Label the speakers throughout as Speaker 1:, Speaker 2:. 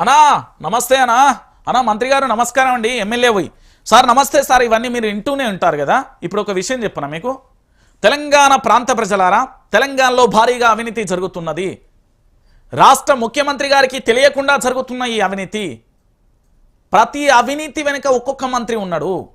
Speaker 1: అనా నమస్తే అనా అనా మంత్రి గారు నమస్కారం అండి ఎమ్మెల్యే పోయి. సార్ నమస్తే సార్ ఇవన్నీ మీరు వింటూనే ఉంటారు కదా. ఇప్పుడు ఒక విషయం చెప్పనా మీకు? తెలంగాణ ప్రాంత ప్రజలారా తెలంగాణలో భారీగా అవినీతి జరుగుతున్నది. రాష్ట్ర ముఖ్యమంత్రి గారికి తెలియకుండా జరుగుతున్న ఈ అవినీతి. ప్రతి అవినీతి వెనుక ఒక్కొక్క మంత్రి ఉన్నాడు.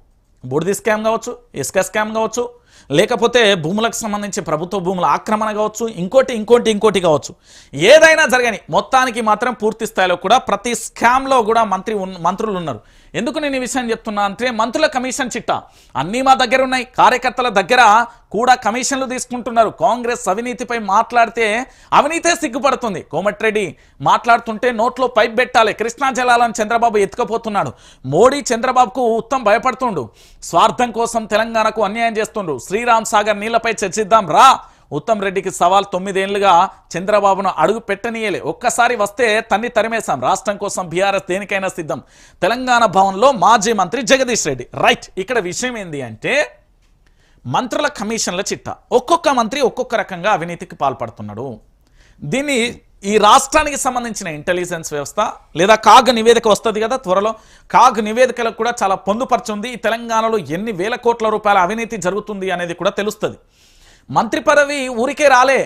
Speaker 1: బూడిది స్కామ్ కావచ్చు ఇసుక స్కామ్ కావచ్చు లేకపోతే భూములకు సంబంధించి ప్రభుత్వ భూముల ఆక్రమణ కావచ్చు ఇంకోటి ఇంకోటి ఇంకోటి కావచ్చు. ఏదైనా జరగని మొత్తానికి మాత్రం పూర్తి స్థాయిలో కూడా ప్రతి స్కామ్లో కూడా మంత్రి ఉన్- మంత్రులు ఉన్నారు. ఎందుకు నేను ఈ విషయం చెప్తున్నా అంటే మంత్రుల కమిషన్ చిట్టా. అన్నీ మా దగ్గర ఉన్నాయి. కార్యకర్తల దగ్గర కూడా కమిషన్లు తీసుకుంటున్నారు. కాంగ్రెస్ అవినీతిపై మాట్లాడితే అవినీతే సిగ్గుపడుతుంది. కోమటిరెడ్డి మాట్లాడుతుంటే నోట్లో పైప్ పెట్టాలి. కృష్ణా జలాలను చంద్రబాబు ఎత్తుకపోతున్నాడు. మోడీ చంద్రబాబుకు ఉత్తం భయపడుతుండు. స్వార్థం కోసం తెలంగాణకు అన్యాయం చేస్తుండు. శ్రీరామ్ సాగర్ నీళ్ళపై చర్చిద్దాం రా. ఉత్తమ్ రెడ్డికి సవాల్ తొమ్మిదేళ్ళుగా చంద్రబాబును అడుగు పెట్టనీయలే. ఒక్కసారి వస్తే తన్ని తరిమేశాం. రాష్ట్రం కోసం బీఆర్ఎస్ దేనికైనా సిద్ధం. తెలంగాణ భవన్లో మాజీ మంత్రి జగదీష్ రెడ్డి. రైట్ ఇక్కడ విషయం ఏంది అంటే మంత్రుల కమిషన్ల చిట్ట. ఒక్కొక్క మంత్రి ఒక్కొక్క రకంగా అవినీతికి పాల్పడుతున్నాడు. దీన్ని ఈ రాష్ట్రానికి సంబంధించిన ఇంటెలిజెన్స్ వ్యవస్థ లేదా కాగ్ నివేదిక వస్తుంది కదా త్వరలో. కాగ్ నివేదికలకు కూడా చాలా పొందుపరుచుంది ఈ తెలంగాణలో ఎన్ని వేల కోట్ల రూపాయల అవినీతి జరుగుతుంది అనేది కూడా తెలుస్తుంది. మంత్రి పదవి ఊరికే రాలే.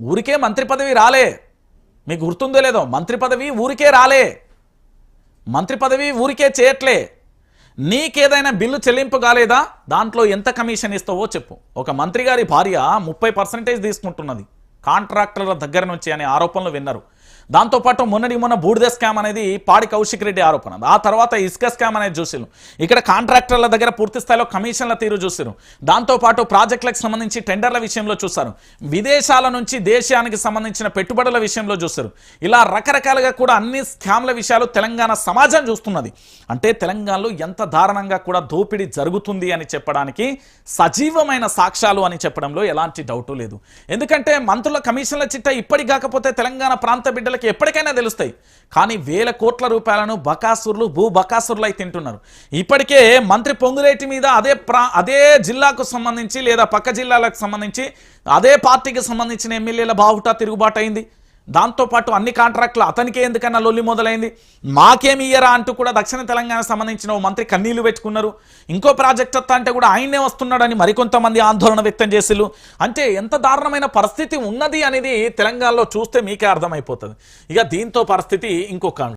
Speaker 1: ఊరికే మంత్రి పదవి రాలే. మీకు గుర్తుందో లేదో? మంత్రి పదవి ఊరికే రాలే. మంత్రి పదవి ఊరికే చేయట్లే. నీకేదైనా బిల్లు చెల్లింపు కాలేదా? దాంట్లో ఎంత కమిషన్ ఇస్తావో చెప్పు. ఒక మంత్రి గారి భార్య ముప్పై పర్సెంటేజ్ తీసుకుంటున్నది. కాంట్రాక్టర్ల దగ్గర నుంచి అనే ఆరోపణలు విన్నారు. దాంతోపాటు మొన్నటి మొన్న బూడిద స్కామ్ అనేది పాడి కౌశిక్ రెడ్డి ఆరోపణ. ఆ తర్వాత ఇసుక స్కామ్ అనేది చూసిరు ఇక్కడ కాంట్రాక్టర్ల దగ్గర పూర్తి స్థాయిలో కమిషన్ల తీరు చూసిరు దాంతోపాటు ప్రాజెక్టులకు సంబంధించి టెండర్ల విషయంలో చూశారు. విదేశాల నుంచి దేశానికి సంబంధించిన పెట్టుబడుల విషయంలో చూశారు ఇలా రకరకాలుగా కూడా అన్ని స్కామ్ల విషయాలు తెలంగాణ సమాజం చూస్తున్నది. అంటే తెలంగాణలో ఎంత దారుణంగా కూడా దోపిడీ జరుగుతుంది అని చెప్పడానికి సజీవమైన సాక్ష్యాలు అని చెప్పడంలో ఎలాంటి డౌటు లేదు. ఎందుకంటే మంత్రుల కమిషన్ల చిట్ట ఇప్పటి కాకపోతే తెలంగాణ ప్రాంత ప్రజలకు ఎప్పటికైనా తెలుస్తాయి. కానీ వేల కోట్ల రూపాయలను బకాసురులు భూ బకాసురులు అయి తింటున్నారు. ఇప్పటికే మంత్రి పొంగులేటి మీద అదే ప్రా అదే జిల్లాకు సంబంధించి లేదా పక్క జిల్లాలకు సంబంధించి అదే పార్టీకి సంబంధించిన ఎమ్మెల్యేల బావుటా తిరుగుబాటు అయింది దాంతోపాటు అన్ని కాంట్రాక్టులు అతనికే ఎందుకన్నా లొల్లి మొదలైంది? మాకేమి ఇయ్యరా అంటూ కూడా దక్షిణ తెలంగాణ సంబంధించిన ఓ మంత్రి కన్నీళ్ళు పెట్టుకున్నారు. ఇంకో ప్రాజెక్ట్ అత్త అంటే కూడా ఆయనే వస్తున్నాడని మరికొంతమంది ఆందోళన వ్యక్తం చేసిళ్ళు. అంటే ఎంత దారుణమైన పరిస్థితి ఉన్నది అనేది తెలంగాణలో చూస్తే మీకే అర్థమైపోతుంది. ఇక దీంతో పరిస్థితి ఇంకొక